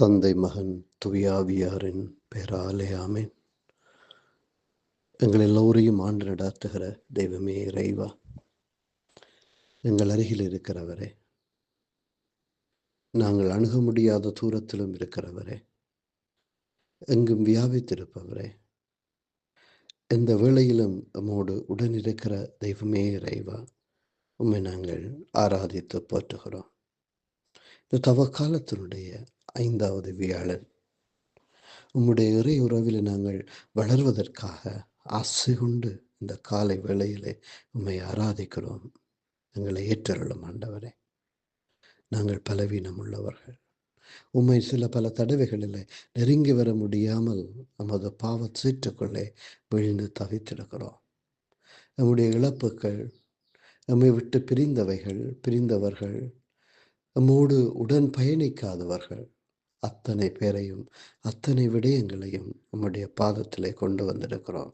தந்தை மகன் துவியாவியாரின் பெயராலே ஆமேன். எங்கள் எல்லோரையும் ஆண்டு நடாத்துகிற தெய்வமே இறைவா. எங்கள் அருகில் இருக்கிறவரே நாங்கள் அணுக முடியாத தூரத்திலும் இருக்கிறவரே எங்கும் வியாபித்திருப்பவரே எந்த வேளையிலும் நம்மோடு உடனிருக்கிற தெய்வமே இறைவா. உம்மை நாங்கள் ஆராதித்து போற்றுகிறோம். இந்த தவ காலத்தினுடைய ஐந்தாவது வியாழன். உம்முடைய இறை உறவில் நாங்கள் வளர்வதற்காக ஆசை கொண்டு இந்த காலை வேளையிலே உம்மை ஆராதிக்கிறோம். எங்களை ஏற்றருளும் ஆண்டவரே. நாங்கள் பலவீனம் உள்ளவர்கள் உம்மை சில பல தடவைகளில் நெருங்கி வர முடியாமல் நமது பாவ சீற்றுக்குள்ளே விழுந்து தவித்திருக்கிறோம் நம்முடைய இழப்புகள் நம்மை விட்டு பிரிந்தவைகள் பிரிந்தவர்கள் நம்மோடு உடன் பயணிக்காதவர்கள் அத்தனை பேரையும் அத்தனை விடயங்களையும் நம்முடைய பாதத்திலே கொண்டு வந்திருக்கிறோம்.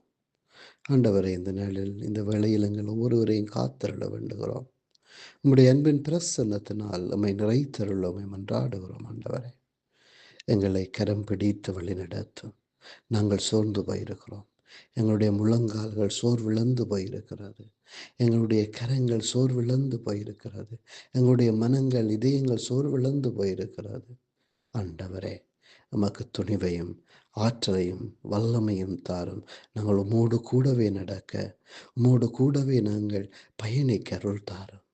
ஆண்டவரை இந்த நாளில் இந்த வேளையில் எங்கள் ஒவ்வொருவரையும் காத்தருள வேண்டுகிறோம். உம்முடைய அன்பின் பிரசன்னத்தினால் நம்மை நிறைத்தருளமை மன்றாடுகிறோம் ஆண்டவரை. எங்களை கரம் பிடித்து வழிநடத்தும் நாங்கள் சோர்ந்து போயிருக்கிறோம். எங்களுடைய முழங்கால்கள் சோர்விழந்து போயிருக்கிறது. எங்களுடைய கரங்கள் சோர்விழந்து போயிருக்கிறது. எங்களுடைய மனங்கள் இதயங்கள் சோர்விழந்து போயிருக்கிறது. ஆண்டவரே நமக்கு துணிவையும் ஆற்றலையும் வல்லமையும் தாரும். நாங்கள் உமோடு கூடவே நடக்க உமோடு கூடவே நாங்கள் பயணிக்க அருள் தாரும்.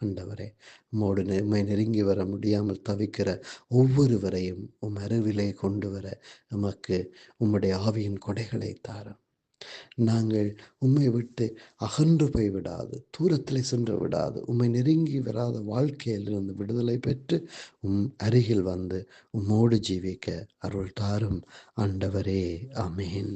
ஆண்டவரே உம்மோடு உண்மை நெருங்கி வர முடியாமல் தவிக்கிற ஒவ்வொருவரையும் உம் அருவிலே கொண்டு வர நமக்கு உம்முடைய ஆவியின் கொடைகளை தாரும். நாங்கள் உம்மை விட்டு அகன்று போய் விடாது தூரத்தில் சென்று விடாது. உம்மை நெருங்கி வராத வாழ்க்கையிலிருந்து விடுதலை பெற்று உம் அருகில் வந்து உம்மோடு ஜீவிக்க அருள் தாரும் ஆண்டவரே. அமேன்